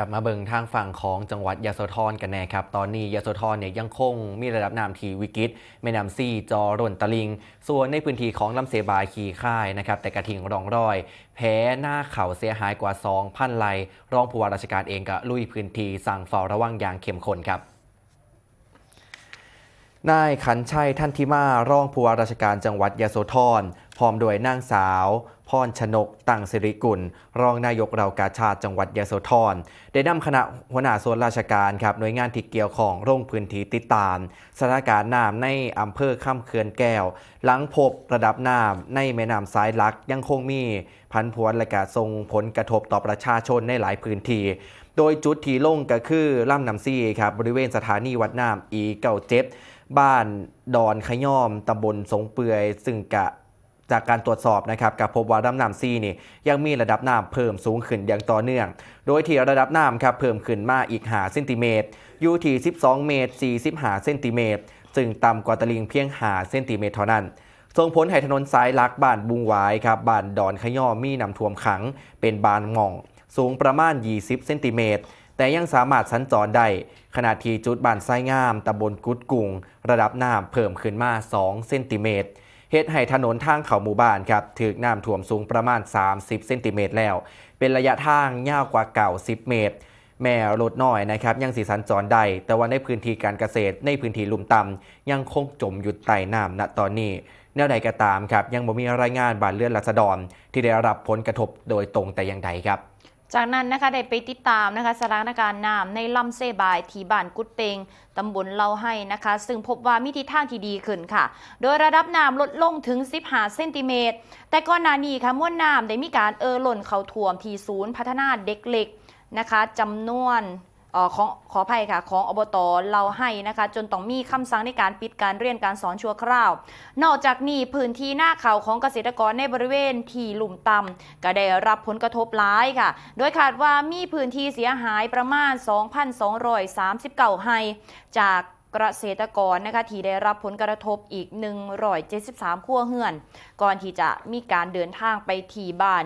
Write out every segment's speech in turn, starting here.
ครับมาเบิ่งทางฝั่งของจังหวัดยะโสธรกันแน่ครับ ตอนนี้ยะโสธรเนี่ยยังคงมีระดับน้ำที่วิกฤตแม่น้ำซี่จอร่นตะลิง ส่วนในพื้นที่ของลำเสบายขีค่ายนะครับแต่กระทิงรองรอย แพ้หน้าเข่าเสียหายกว่า 2,000ไร่รองผู้ว่าราชการเองก็ลุยพื้นที่สั่งเฝ้าระวังอย่างเข้มข้นครับนายขันชัยท่านทิมารองผู้ว่าราชการจังหวัดยะโสธรพร้อมด้วยนางสาว พรชนก ตังสิริกุล รองนายกเรากาชาติจังหวัดยะโสธร ได้นำคณะหัวหน้าส่วนราชการครับหน่วยงานที่เกี่ยวของลงพื้นที่ติดตามสถานการณ์น้ำในอำเภอข้ามเขื่อนแก้ว หลังพบระดับน้ำในแม่น้ำสายหลักยังคงมีพันพวนและกาส่งผลกระทบต่อประชาชนในหลายพื้นที่โดยจุดที่ลงก็คือล่ำน้ำซี่ครับบริเวณสถานีวัดน้ำอีเก่าเจ็ดบ้านดอนขย่อมตำบลสงเปื่อยซึ่งกะ จากการตรวจสอบนะครับกับพบว่าลำน้ำซีนี่ยังมีระดับน้ำเพิ่มสูงขึ้นอย่างต่อเนื่อง โดยที่ระดับน้ำครับเพิ่มขึ้นมาอีก5เซนติเมตรอยู่ที่ 12 เมตร 45 เซนติเมตรซึ่งต่ำกว่าตลิงเพียง5เซนติเมตรเท่านั้นส่งผลให้ถนนสายลักบ้านบุงหวายครับบ้านดอนขย่อมมีน้ำท่วมขัง เป็นบานหม่อง สูงประมาณ 20 เซนติเมตรแต่ยังสามารถสัญจรได้ขณะที่จุดบ้านไส้งามตำบลกุดกุงระดับน้ำเพิ่มขึ้นมา 2 เซนติเมตร เฮ็ดให้ถนนทางเข้าหมู่บ้านครับถึกน้ำท่วมสูงประมาณ 30 เซนติเมตรแล้ว เป็นระยะทางยาวกว่าเก่า 10 เมตร แม่รถน้อยนะครับยังสีสัญจรได้ แต่ว่าในพื้นที่การเกษตรในพื้นที่ลุ่มต่ำยังคงจมอยู่ใต้น้ำณตอนนี้แนวใดก็ตามครับยังบ่มีรายงานบานเรือนรัษฎรที่ได้รับผลกระทบโดยตรงแต่อย่างใดครับ จากนั้นนะคะได้ไปติดตามนะคะสถานการณ์น้ำในลำเซบายที่บ้านกุดเตงตำบลเล่าให้นะคะ ซึ่งพบว่ามีทิศทางที่ดีขึ้นค่ะ โดยระดับน้ำลดลงถึง 15 เซนติเมตร แต่ก่อนหน้านี้ค่ะมวลน้ำได้มีการเอ่อล้นเข้าท่วมที่ศูนย์พัฒนาเด็กเล็กนะคะจำนวน ของขออภัยค่ะของอบตเราให้นะคะ จนต้องมีคำสั่งในการปิดการเรียนการสอนชั่วคราว นอกจากนี้พื้นที่หน้าเขาของเกษตรกรในบริเวณที่หลุมต่ำก็ได้รับผลกระทบหลายค่ะ โดยคาดว่ามีพื้นที่เสียหายประมาณ 2,239ไฮจากเกษตรกรนะคะที่ได้รับผลกระทบอีก 173ครัวเรือน ก่อนที่จะมีการเดินทางไปที่บ้าน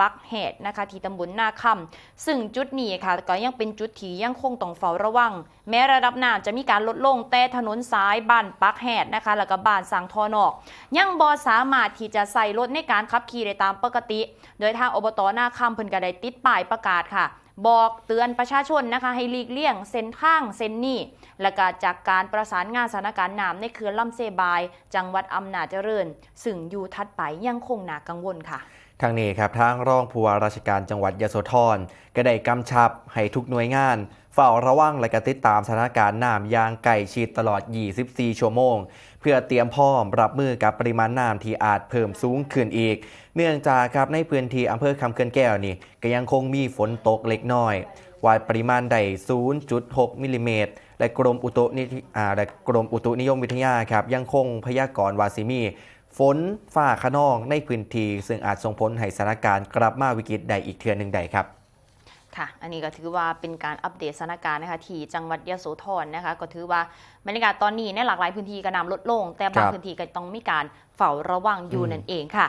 ปักแหดนะคะที่ตำบลนาคำซึ่งจุดนี้ค่ะก็ยังเป็นจุดที่ยังคงต้องเฝ้าระวัง แม้ระดับน้ำจะมีการลดลงแต่ถนนซ้ายบ้านปักแหดนะคะแล้วก็บ้านสังทอนอก ยังบอสามารถที่จะใส่รถในการขับขี่ได้ตามปกติ โดยทางอบตนาคำเพิ่นก็ได้ติดป้ายประกาศค่ะ บอกเตือนประชาชนนะคะให้หลีกเลี่ยงเส้นทางเส้นนี้และก็จากการประสานงานสถานการณ์น้ำในเขื่อนลำเซบาย จังหวัดอำนาจเจริญ ซึ่งอยู่ทัดไปยังคงหนากังวลค่ะทางนี้ครับทางรองผู้ว่าราชการจังหวัดยโสธรก็ได้กำชับให้ทุกหน่วยงาน เฝ้าระวังและกติดตามสถานการณ์น้ำยางใกล้ชิดตลอด 24 ชั่วโมง เพื่อเตรียมพร้อมรับมือกับปริมาณน้ำที่อาจเพิ่มสูงขึ้นอีก เนื่องจากครับในพื้นที่อำเภอคำเขื่อนแก้วนี่ก็ยังคงมีฝนตกเล็กน้อยวัดปริมาณใด0.6มิลลิเมตรและกรมอุตุนิและกรมอุตุนิยมวิทยาครับยังคงพยากรณ์วาซิมีฝนฟ้าขนองในพื้นที่ซึ่งอาจส่งผลให้สถานการณ์กลับมาวิกฤตใดอีกเทือนหนึ่งใดครับ ค่ะ อันนี้ก็ถือว่าเป็นการอัปเดตสถานการณ์นะคะที่จังหวัดยโสธรนะคะ ก็ถือว่าบรรยากาศตอนนี้ในหลากหลายพื้นที่ก็น้ำลดลง แต่บางครับพื้นที่ก็ต้องมีการเฝ้าระวังอยู่อืมนั่นเองค่ะ